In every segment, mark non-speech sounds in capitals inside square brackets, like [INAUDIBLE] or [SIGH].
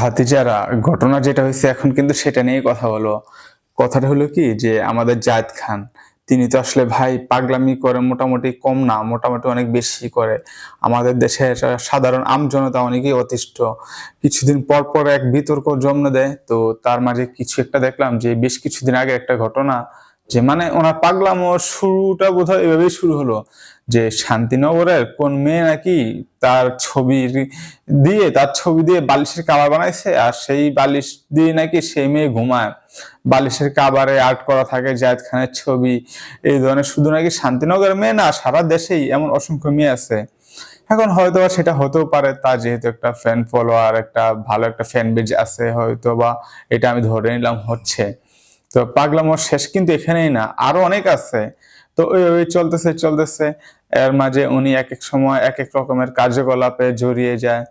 ভাতিজারা ঘটনা যেটা হয়েছে এখন কিন্তু সেটা নিয়েই কথা বলো কথাটা হলো কি যে আমাদের জায়েদ খান, তিনি তো আসলে ভাই পাগলামি করে মোটামুটি কম না, মোটামুটি অনেক বেশি করে। আমাদের দেশে সাধারণ আমজনতা অনেকেই অতিষ্ঠ। কিছুদিন পর পর এক বিতর্ক জন্ম দেয়। তো তার মাঝে কিছু একটা দেখলাম যে বেশ কিছুদিন আগে একটা ঘটনা যে মানে ওনার পাগলামো শুরুটা বোধহয় এভাবেই শুরু হলো, যে শান্তিনগরের কোন মেয়ে নাকি তার ছবি দিয়ে, তার ছবি দিয়ে বালিশের কাবার বানাইছে, আর সেই বালিশ দিয়ে নাকি সেই মেয়ে ঘুমায়। বালিশের কাবারে আর্ট করা থাকে, জায়দ খানের ছবি, এই ধরনের শুধু নাকি শান্তিনগরের মেয়ে না, সারা দেশেই এমন অসংখ্য মেয়ে আছে। এখন হয়তো বা সেটা হতেও পারে, তার যেহেতু একটা ফ্যান ফলোয়ার একটা ভালো একটা ফ্যান বেজ আছে হয়তো বা এটা আমি ধরে নিলাম হচ্ছে। তো পাগলামোর শেষ কিন্তু এখানেই না, আরও অনেক আছে। তো ওই ওই চলতেছে চলতেছে। এর মাঝে উনি এক এক সময় এক এক রকমের কার্যকলাপে জড়িয়ে যায়।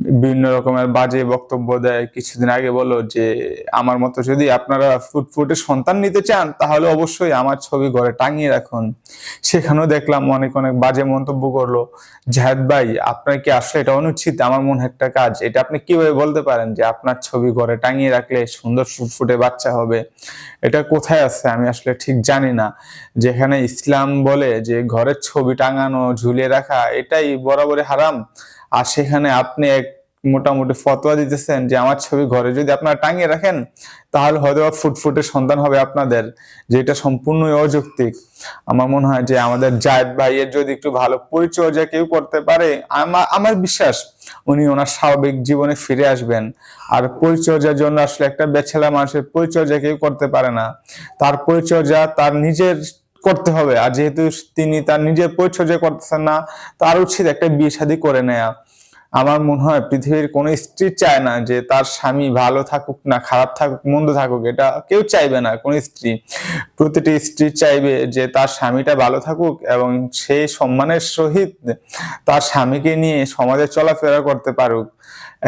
বিভিন্ন রকমের বাজে বক্তব্য দেয়। কিছুদিন আগে বলো যে, আমার মতো যদি আপনারা ফুটফুটে সন্তান নিতে চান, তাহলে অবশ্যই আমার ছবি ঘরে টাঙিয়ে রাখুন। সেখানেও দেখলাম অনেক অনেক বাজে মন্তব্য করল। জাহেদ ভাই, আপনার কি আসলে এটা অনুচিত? আমার মনে একটা কাজ। এটা আপনি কীভাবে বলতে পারেন যে, আপনার ছবি ঘরে টাঙিয়ে রাখলে সুন্দর ফুটফুটে বাচ্চা হবে? এটা কোথায় আছে? আমি আসলে ঠিক জানি না। যেখানে ইসলাম বলে যে, ঘরের ছবি টাঙানো, ঝুলিয়ে রাখা, এটাই বরাবরই হারাম। আর সেখানে আপনি এক মোটামুটি ফতোয়া দিতেছেন যে আমার ছবি ঘরে যদি আপনারা টাঙিয়ে রাখেন, তাহলে হয়তো ফুটফুটে সন্তান হবে আপনাদের যেটা সম্পূর্ণই অযৌক্তিক। আমার মনে হয় যে আমাদের জায়দ ভাইয়ের যদি একটু ভালো পরিচর্যা কেউ করতে পারে আমার আমার বিশ্বাস উনি ওনার স্বাভাবিক জীবনে ফিরে আসবেন। আর পরিচর্যার জন্য আসলে একটা বেছেলা মানুষের পরিচর্যা কেউ করতে পারে না, তার পরিচর্যা তার নিজের করতে হবে। আর যেহেতু তিনি তার নিজের পরিচর্যা করতেছেন না, তার উচিত একটা বিয়ে শাদী করে নেয়া। আমার মনে হয় পৃথিবীর কোনো স্ত্রী চায় না যে তার স্বামী ভালো থাকুক না খারাপ থাকুক, মন্দ থাকুক, এটা কেউ চাইবে না, কোন স্ত্রী। প্রতিটি স্ত্রী চাইবে যে তার স্বামীটা ভালো থাকুক এবং সেই সম্মানের সহিত তার স্বামীকে নিয়ে সমাজে চলাফেরা করতে পারুক।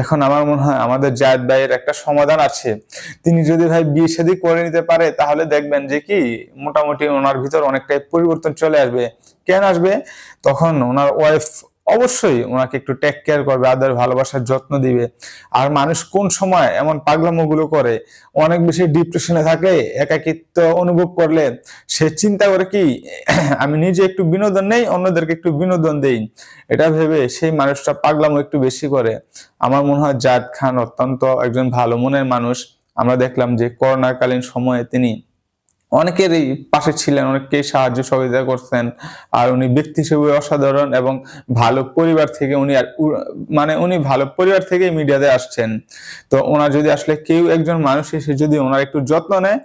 এখন আমার মনে হয় আমাদের জায়দ ভাইয়ের একটা সমাধান আছে। তিনি যদি ভাই বিয়ে শাদী করে নিতে পারে, তাহলে দেখবেন যে কি, মোটামুটি ওনার ভিতর অনেকটাই পরিবর্তন চলে আসবে। কেন আসবে? তখন ওনার ওয়াইফ অবশ্যই ওনাকে একটু টেক কেয়ার করবে আদর ভালোবাসার যত্ন দিবে। আর মানুষ কোন সময় এমন পাগলামোগুলো করে, অনেক বেশি ডিপ্রেশনে থাকে, একাকিত্ব অনুভব করলে সে চিন্তা করে কি, [CLEARS THROAT] আমি নিজে একটু বিনোদন নেই, অন্যদেরকে একটু বিনোদন দেই। এটা ভেবে সেই মানুষটা পাগলামো একটু বেশি করে। আমার মনে হয় জাদ খান অত্যন্ত একজন ভালো মনের মানুষ। আমরা দেখলাম যে করোনাকালীন সময়ে তিনি অনেকেরই পাশে ছিলেন, অনেককেই সাহায্য সহযোগিতা করছেন, আর উনি ব্যক্তি হিসেবে অসাধারণ এবং ভালো পরিবার থেকে উনি মানে উনি ভালো পরিবার থেকেই মিডিয়াতে আসছেন। তো ওনার যদি আসলে কেউ একজন মানুষ এসে যদি ওনার একটু যত্ন নেয়,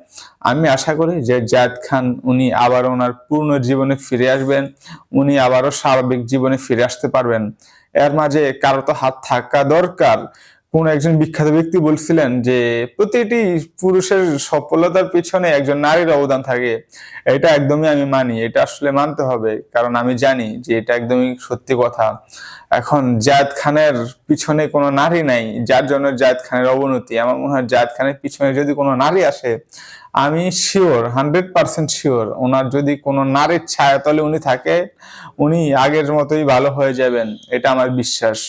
আমি আশা করি যে জায়দ খান উনি আবার ওনার পূর্ণ জীবনে ফিরে আসবেন, উনি আবারও স্বাভাবিক জীবনে ফিরে আসতে পারবেন। এর মাঝে কারও তো হাত থাকা দরকার কোন একজন বিখ্যাত ব্যক্তি বলছিলেন যে প্রতিটি পুরুষের সফলতার পিছনে একজন নারীর অবদান থাকে। এটা একদমই আমি মানি, এটা আসলে মানতে হবে, কারণ আমি জানি যে এটা একদমই সত্যি কথা। এখন জায়দ খানের পিছনে কোনো নারী নাই, যার জন্য জায়দ খানের অবনতি। আমার মনে হয় জায়দ খানের পিছনে যদি কোনো নারী আসে, আমি শিওর হান্ড্রেড পার্সেন্ট শিওর ওনার যদি কোনো নারীর ছায়াতলে উনি থাকে, উনি আগের মতোই ভালো হয়ে যাবেন, এটা আমার বিশ্বাস।